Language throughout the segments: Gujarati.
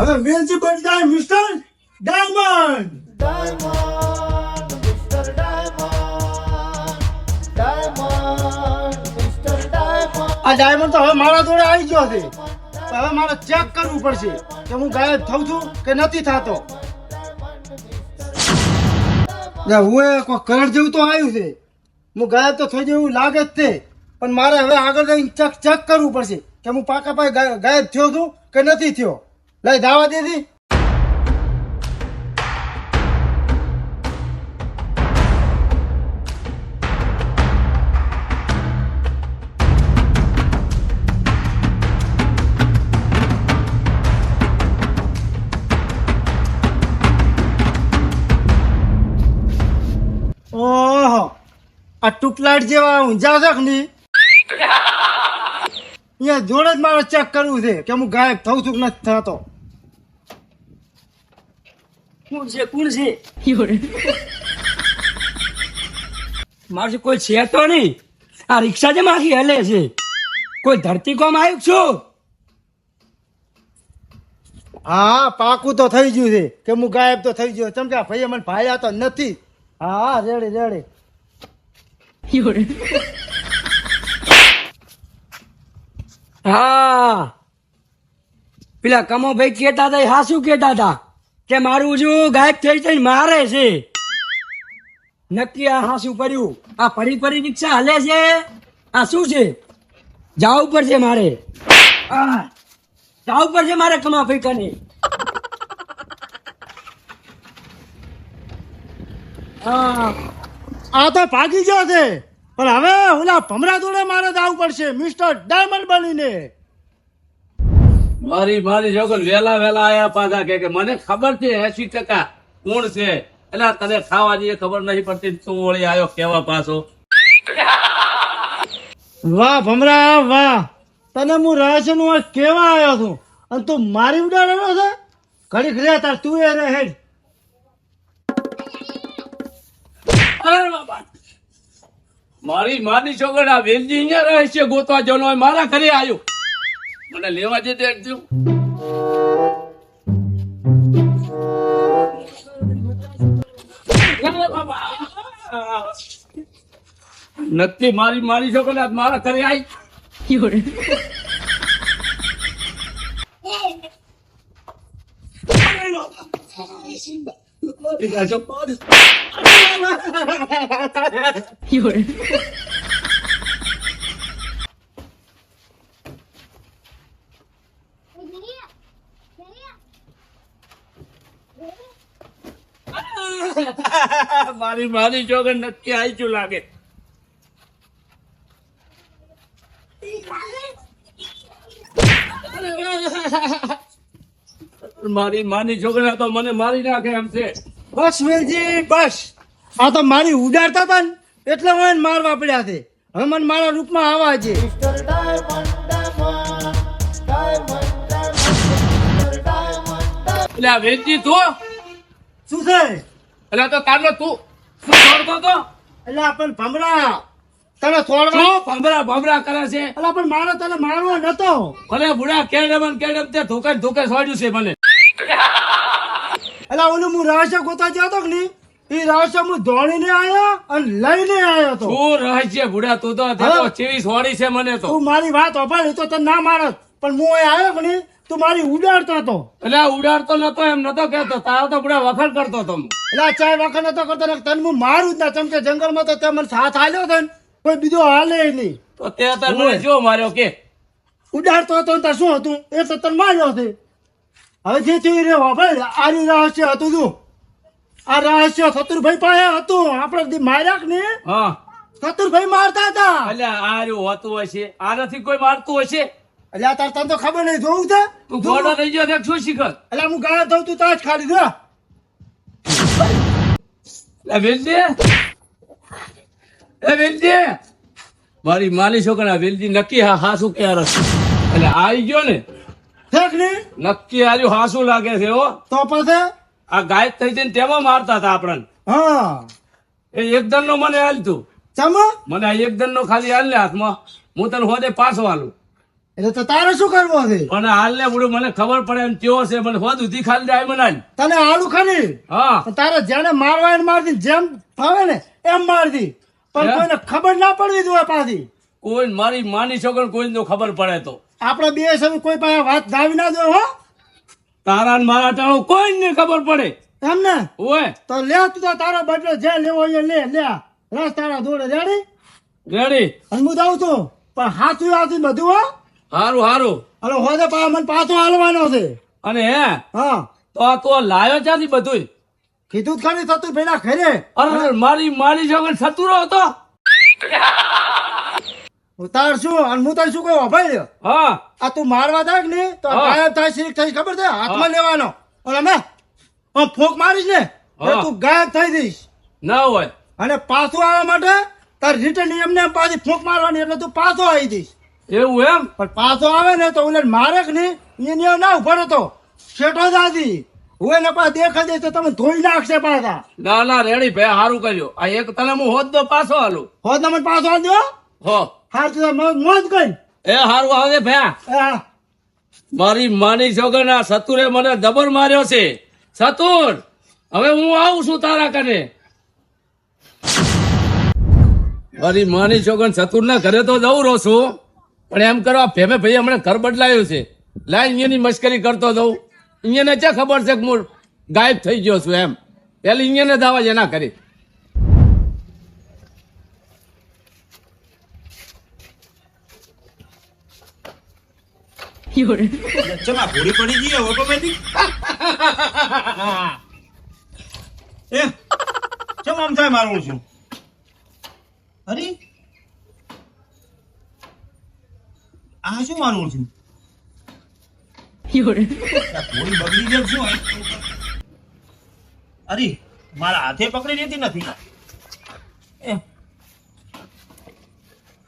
હવે બની જાય મિસ્ટર ડાયમંડ Mr. Diamond. આ ડાયમંડ તો હવે મારા જોડે આવી ગયો છે હવે મારે ચેક કરવું પડશે કે હું ગાયબ થઉં છું કે નથી થતો હું એ કોઈ કરંટ જેવું તો આવ્યું છે હું ગાયબ તો થઈ જેવું લાગે જ તે પણ મારે હવે આગળ જઈને ચેક ચેક કરવું પડશે કે હું પાકા પાય ગાય- ગાયબ થયો છું કે નથી થયો લઈ દાવા દેતી ઓહો આ ટુકલાટ જેવા ઊંઝા છે ને અહીંયા જોડે જ મારે ચેક કરવું છે કે હું ગાયબ થઉં છું કે નથી થતો. કોણ છે કોણ છે મારું કોઈ છે તો નહીં. આ રિક્ષા જે માખી હલે છે. કોઈ ધરતી કોમ આવ્યું છું હા પાકું તો થઈ ગયું છે. કે હું ગાયબ તો થઈ ગયો. ચમ ભાઈ મને ભાઈ તો નથી. હા રેડે રેડે. હા. પેલા કમો ભાઈ કેતા હતા હા શું કેતા હતા. કે મારું જો ગાયબ થઈ જઈને મારે છે. નક્કી આ હાસું પડ્યું. આ ફરી ફરી રિક્ષા હલે છે? આ શું છે? જવું પડશે મારે. જવું પડશે મારે કમા હા, આ તો ભાગી ગયો છે. પણ હવે ઓલા ભમરા જોડે મારે જવું પડશે, મિસ્ટર ડાયમંડ બનીને. મારી મારી છોકર વેલા વેલા આયા પાછા કે મને ખબર છે એસી ટકા કોણ છે. એટલે તને ખાવા જઈએ ખબર નહીં પડતી તું વળી આવ્યો કેવા પાછો. વાહ ભમરા વાહ. તને હું રહેશે નું કેવા આવ્યો છું. અને તું મારી ઉડાડેલો છે? ઘડીક રે તાર તું એ રે બાબા. મારી માની છોકર વેલજી અહીંયા રહે છે ગોતવા જવાનો હોય મારા ઘરે આવ્યો. મને લેવા જે દેજો નથી મારી નક્કી મારી મારી કદાચ મારા ઘરે આવી મારી મારી છોકર નક્કી આવી લાગે. મારી માની છોકરા તો મને મારી નાખે એમ છે. બસ વેલજી બસ. આ તો મારી ઉડાડતા હતા ને એટલે હું એને મારવા પડ્યા છે. હવે મને મારા રૂપમાં આવા છે. એટલે આ વેચી તો? શું છે? એટલે તો તારનો તું શું છોડતો તો એટલે આપણ ભમરા. તને છોડવા ભમરા ભમરા કરે છે. એટલે પણ મારો તને મારવા નતો. ભલે બુડા કેડમ કેડમ તે ધોકે ધોકે છોડ્યું છે મને. એટલે ઓલું હું રહસ્ય ગોતા જતો કે નહીં? એ રહસ્ય હું દોડીને આવ્યો અને લઈને આવ્યો તો શું રહસ્ય બુડા તું તો ચીવી છોડી છે મને તો. તું મારી વાત અપાડી તો તને ના મારત. પણ હું આવ્યો કે નહીં? તું મારી ઉડાડતો હતો. એટલે ઉડાડતો નતો એમ નતો કેતો તારો તો પૂરા વખાણ કરતો તો હું. એટલે ચાય વખત નતો કરતો ને તને હું મારું જ ના ચમકે જંગલમાં તો તે મને સાથ હાલ્યો હતો ને કોઈ બીજો હાલે નહીં. તો તે તને જો માર્યો કે? ઉડાડતો હતો તાર શું હતું? એ તો તને માર્યો છે હવે જે થયું રે ભાઈ આ રહસ્ય હતું તું આ રહસ્ય શત્રુભાઈ પાસે હતું. આપણે માર્યા ને હા. શત્રુભાઈ મારતા હતા. એટલે આ રહ્યું હોતું હશે. આ નથી કોઈ મારતું હશે? આ તાર તને તો ખબર નહીં જોવું છે? તું ગોડો થઈ ગયો દેખ શું શીખર એટલે હું ગાળા થઉં તું તાજ ખાલી દે એ વેલજી એ વેલજી મારી માની છોકરા વેલજી નક્કી હા હાસું ક્યારે એટલે આવી ગયો ને. ઠેક ને. નક્કી આજુ હાસુ લાગે છે હો? તો પછી? આ ગાયબ થઈ જઈને તેમાં મારતા હતા આપણને. હા. એ એકદમ નો મને હાલ તું. ચમ? મને આ એકદમ નો ખાલી હાલ ને હાથમાં. હું તને હોદે પાછો હાલું. એટલે તો તારે શું કરવું છે પણ હાલ ને બુડો મને ખબર પડે એમ કેવો છે મને હોદ ઉધી ખાલી જાય મને તને આલુ હા. તારે જેને મારવા એને મારતી જેમ ફાવે ને એમ મારતી. પણ કોઈને ખબર ના પડવી જોઈએ પાછી. કોઈ મારી માની છોકર કોઈ ખબર પડે તો. આપણે બે સમય કોઈ પાસે વાત ધાવી ના દો હો. તારા ને મારા ટાણું કોઈ ને ખબર પડે. એમ ને ઓય. તો લે તું તો તારો બદલો જે લેવો એ લે લે રસ તારા દોડે રેડી? રેડી. અને હું જાઉં છું. પણ હાથું હાથું બધું હો. હારું હારું. અને હોય તો મને પાછો હાલવાનો છે. અને હે? હા. તો આ તો લાયો ક્યાંથી બધું કીધું જ ખરી થતું પેલા ઘરે. અરે મારી મારી છોકર સતુરો હતો તાર શું અને હું તને શું કહું ભાઈ રહ્યો હા. આ તું મારવા થાય ને તો. ગાયબ થાય શ્રી થઈ ખબર છે? હાથમાં લેવાનો. અને અમે ફોક મારીશ ને તું ગાયબ થઈ જઈશ. ના હોય. અને પાછું આવવા માટે તાર રિટર્ન એમને પાછી ફૂંક મારવાની એટલે તું પાછો આવી જઈશ. એવું એમ? પણ પાછો આવે ને તો ઓલે મારે નહીં? એની ના ઊભો તો શેઠો દાદી હું એને પાછા દેખા દે તો તમે ધોઈ નાખશે પાછા. ના ના રેડી ભાઈ સારું કર્યું. આ એક તને હું હોદ દો પાછો હાલું હોદ તમે પાછો હાલ દો હો. હાર તો મોજ કઈ. એ હારું આવે ભયા. મારી માની છોકર આ સતુરે મને દબર માર્યો છે. સતુર હવે હું આવું છું તારા કને મારી માની છોકર સતુર ના ઘરે તો જવું રહું છું. પણ એમ કરો, આ ભેમે ભાઈ હમણાં ઘર બદલાયું છે. લાય અહીંયાની મશ્કરી કરતો જઉં. અહીંયાને ક્યાં ખબર છે કે હું ગાયબ થઈ ગયો છું એમ. પેલી અહીંયાને દાવા જ એના કરી. પડી ગઈ ઓટોમેટિક થાય મારું છું અરે આ શું મારું છું ઘોડી બગડી ગઈ શું અરે મારા હાથે પકડી લેતી નથી. હા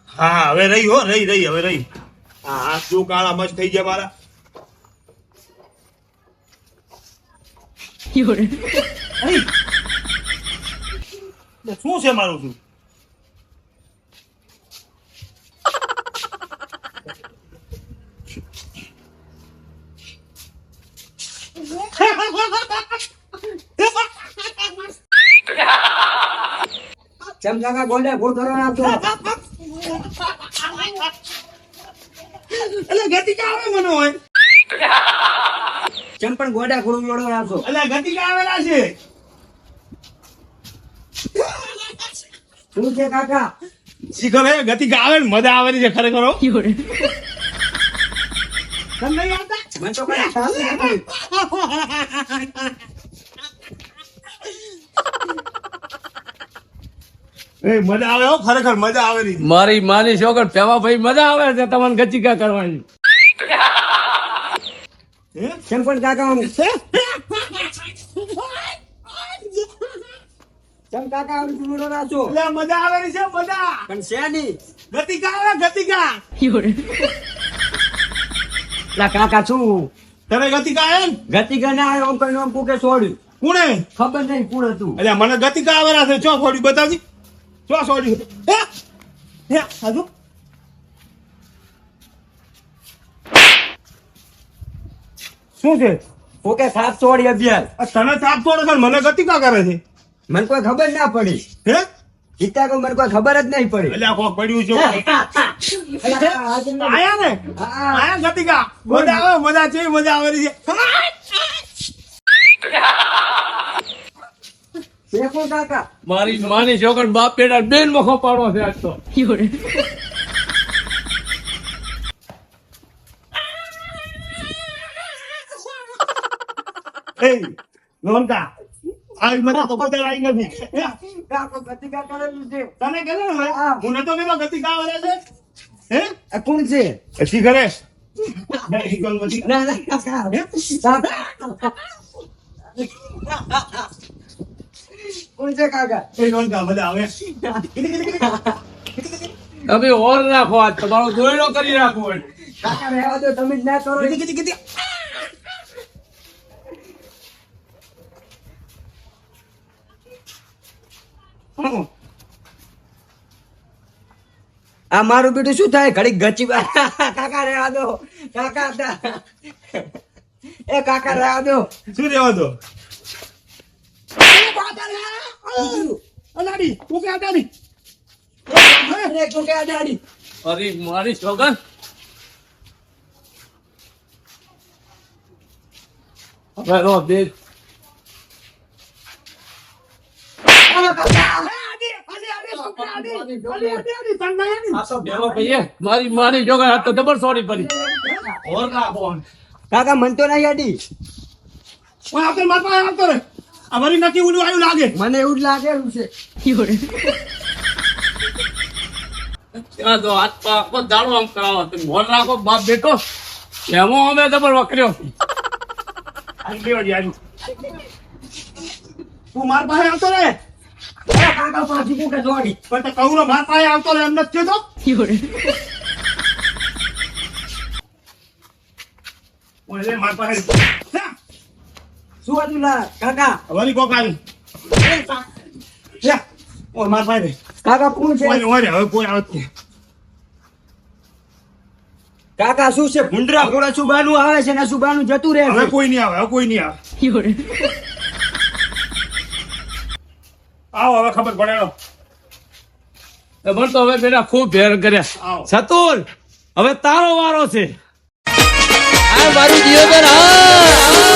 હા હવે રહી હો રહી રહી હવે રહી. હા હાથ જો કાળા મસ્ત થઈ ગયા મારા. અરે! શું છે મારું શું? ચમ કાકા ગોંડા ભૂલ કરો ના તો એટલે ગતિકા આવે મને હોય? ચમ પણ ગોડા ખોડું જોડો ના એટલે ગતિ ગતિકા આવેલા છે? શું છે કાકા? શીખર હે ગતિકા આવે ને મજા આવે છે ખરેખર. તમને નહીં મને તો કઈ ખ્યાલ નથી. એ મજા આવે હો ખરેખર મજા આવે છે મારી માની છોકર પેવા ભાઈ મજા આવે છે તમને ગચિકા કરવાની. હે? ચમ પણ કાકા આમ છે ચમ કાકા આમ એટલે મજા આવે છે મજા. પણ છે નહીં. ગતિકા આવે ગતિકા. લા કાકા શું તમે ગતિકા આવે ને ગતિ ગને આવ્યો કરીને આમ કુકે છોડ્યું કોણે? ખબર નહીં કોણ હતું એટલે મને ગતિકા આવેલા છે ચો છોડી બતાવજી. ચો છોડી હે? હે સાધુ શું છે? કોકે સાપ છોડી અભ્યાસ. તને સાપ છોડે છે મને ગતિકા કરે છે? મને કોઈ ખબર ના પડી. હે? જીતા કો મને કોઈ ખબર જ નહીં પડી. એટલે કોક પડ્યું છે. આયા ને આયા ગતિકા મજા આવે મજા છે મજા આવે છે. મારી માની છોકર બાપ પેડા બેન મખો પાડો છે આજ તો. એ આવી મજા તો આવી નથી. તને કે ગતિકા આવે છે? હે? આ કોણ છે? પછી કરે નહીં, શીખવાનું નથી. ના ના કાકા કાકા કોણ છે કાકા? એ નોંધા મજા આવે. તમે ઓર રાખો આ તમારો દોયડો કરી રાખો કાકા રહેવા દો તમે જ ના કરો. આ મારું બેટું શું થાય? ઘડીક ગચી કાકા રહેવા દો. કાકા એ કાકા રહેવા દો. શું રહેવા દો? અલાડી તું કે અડાડી એ તું કે અરે મારી સોગન હવે રો મારી મારી જોગન તો ડબલ સોરી પડી કાકા, મન તો નહીં અડી આવતો માર પાસે આવતો રે વળી નથી ઉડું આવ્યું લાગે મને એવું જ લાગેલું છે. તું માર પાસે આવતો રે. કાકા પાછી કુકે દોડી પણ તે કહું ને પાસે આવતો રે એમ નથી થયો તો ઓય પાસે શું હતું લા કાકા વળી કોક આવી ઓય માર પાસે કાકા કોણ છે? ઓય ઓય હવે કોઈ આવત કાકા શું છે ભૂંડરા ઘોડા સુબાનું આવે છે ને સુબાનું જતું રહે હવે કોઈ નહીં આવે હવે કોઈ નહીં આવે. આવો હવે ખબર પડે. મને તો હવે બેટા ખૂબ ભેર કર્યા. આવો. સતુર હવે તારો વારો છે. આ મારું જીવન હા.